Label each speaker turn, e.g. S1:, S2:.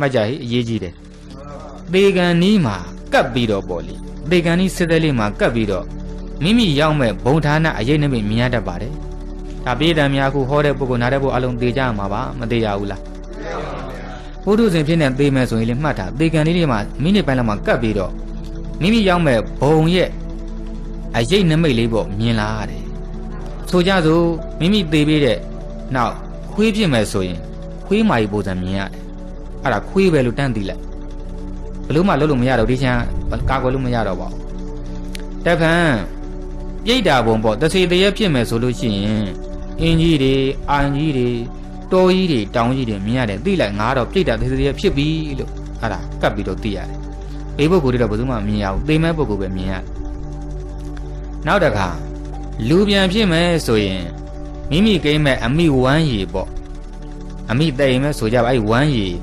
S1: မှတ်ကြဟိအရေးကြီးတယ်သေကံနီးမှာကပ်ပြီးတော့ပေါ့လေသေကံနီးစစ်တဲ့လေးမှာကပ်ပြီးတော့မိမိရောက်မဲ့ဘုံဌာနအရေးနိမိတ်မြင်ရတတ်ပါတယ်ဒါပြေးတယ်များခုဟောတဲ့ပုဂ္ဂိုလ်နားတဲ့ပုဂ္ဂိုလ်အလုံးသေကြမှာပါမသေးရဘူးလားဘုဒ္ဓဇင်ဖြစ်နေသေမယ်ဆိုရင်လေမှတ်တာသေကံလေးတွေမှာမိနစ်ပိုင်းလောက်မှာကပ်ပြီးတော့မိမိရောက်မဲ့ဘုံရဲ့အရေးနိမိတ်လေးပေါ့မြင်လာရတယ်ဆိုကြစို့မိမိသေပြီးတဲ့နောက်ခွေးဖြစ်မယ်ဆိုရင်ခွေးမာကြီးပုံစံမြင်ရတယ် အဲ့ဒါခွေးပဲလို့တန်းသိလိုက်ဘလို့မှလုပ်လို့မရတော့ဒီချမ်းကာကွယ်လို့မရတော့ပါဘူးတက်ဖန်ပြိတ္တာဘုံပေါ့တစေတရေဖြစ်မယ်ဆိုလို့ရှိရင်အင်းကြီးတွေအာန်ကြီးတွေတောကြီးတွေတောင်ကြီးတွေမြင်ရတယ်သိလိုက်ငါတော့ပြိတ္တာတစေတရေဖြစ်ပြီလို့အဲ့ဒါကပ်ပြီးတော့သိရတယ်ဘေးပုဂ္ဂိုလ်တွေတော့ဘယ်သူမှမမြင်ရဘူးသေမဲ့ပုဂ္ဂိုလ်ပဲမြင်ရတယ်နောက်တစ်ခါလူပြန်ဖြစ်မယ်ဆိုရင်မိမိကိမ့်မဲ့အမိဝမ်းရည်ပေါ့အမိတိမ်မဲ့ဆိုကြပါအဲ့ဝမ်းရည်